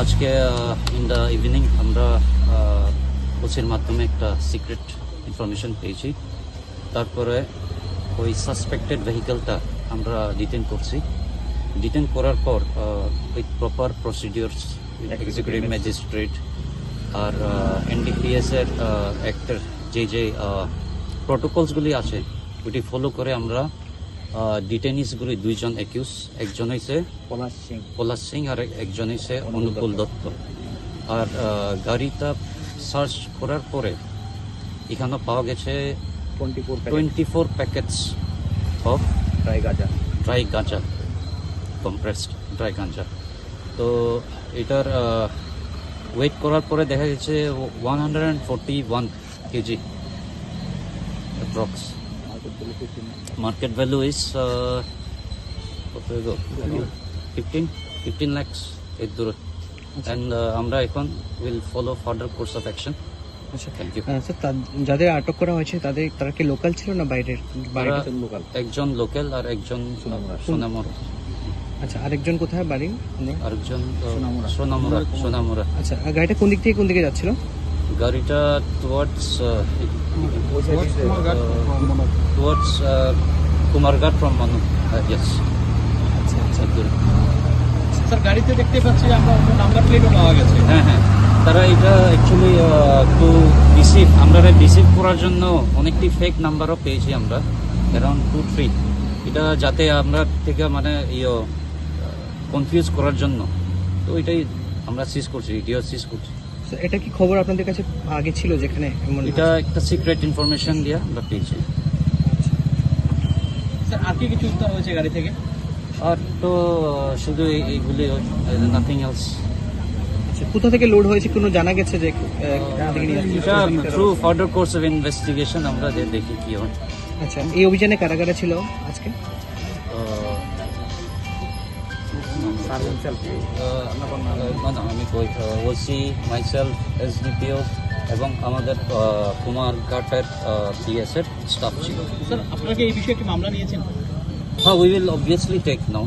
আজকে in the evening আমরা কোচের মাধ্যমে একটা সিক্রেট ইনফরমেশন পেয়েছি। তারপরে ওই সাসপেক্টেড ভেহিকেলটা আমরা ডিটেন করছি। ডিটেন করার পর with proper procedures executive magistrate R NDPS এর অ্যাক্টের যে যে প্রোটোকলসগুলি আছে ওইটি ফলো করে আমরা ডিটেনিসগুলি দুইজন অ্যাকিউজ একজন হয়েছে পলাশ সিং। পলাশ সিং আর একজন হচ্ছে অনুকূল দত্ত। আর গাড়িটা সার্চ করার পরে এখানে পাওয়া গেছে twenty four packets of dry ganja dry ganja compressed dry ganja তো এটার ওয়েট করার পরে দেখা গেছে one hundred and forty one kg approx market value is fifteen fifteen lakhs এর দূরে। অ্যান্ড আমরা এখন will follow further course of action আচ্ছা। থ্যাংক ইউ স্যার যাদের আটক করা হয়েছে তাদের তারা কি লোকাল ছিল না বাইরের? একজন লোকাল আর একজন সোনামুরা আচ্ছা আরেকজন কোথায় বাড়ি? আমরা- আরেকজন। সোনামুরা সোনামুরা আচ্ছা আর গাড়িটা কোন দিক থেকে কোন দিকে যাচ্ছিল? গাড়িটা towards towards Kumarghat from Manu yes আচ্ছা আচ্ছা। স্যার গাড়িতে দেখতে পাচ্ছি আমরা অন্য নাম্বার প্লেটও পাওয়া গেছে। হ্যাঁ হ্যাঁ। তারা এটা অ্যাকচুয়ালি একটু রিসিভ আমরা রিসিভ করার জন্য অনেকটি ফেক নাম্বারও পেয়েছি আমরা। অ্যারাউন্ড টু থ্রি এটা যাতে আমরা থেকে মানে ইয়ে কনফিউজ করার জন্য। তো এটাই আমরা সিজ করছি এটিও সিজ করছি। স্যার, এটা কি খবর আপনাদের কাছে আগে ছিল যেখানে এটা একটা সিক্রেট ইনফরমেশন দিয়ে আমরা পেয়েছি। স্যার আর কি কিছু উদ্ধার হয়েছে গাড়ি থেকে? আর তো শুধু এইগুলি নাথিং এলস কোথা থেকে লোড হয়েছে কোনো জানা গেছে যে? এটা through further course of investigation আমরা যে দেখি কি হয়। আচ্ছা এই অভিযানে কারা কারা ছিল আজকে? আহ, না না আমি ওসি মাইসেলফ এসডিপিও এবং আমাদের কুমারঘাটের পিএস এর স্টাফ ছিল স্যার আপনাকে এই বিষয়ে কি মামলা নিয়েছেন? হ্যাঁ we will obviously take now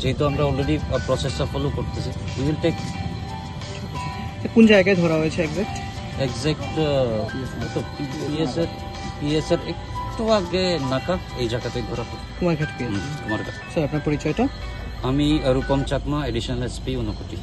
যেহেতু আমরা অলরেডি প্রসেসটা ফলো করতেছি উই উইল টেক কোন জায়গায় ধরা হয়েছে একজ্যাক্ট এক্সাক্ট তো পিএস এর একটু আগে নাকা এই জায়গাতে ঘোরা কুমারঘাট পেয়ে কুমারঘাট। স্যার আপনার পরিচয়টা? আমি রূপম চাকমা এডিশনাল এসপি ঊনকোটি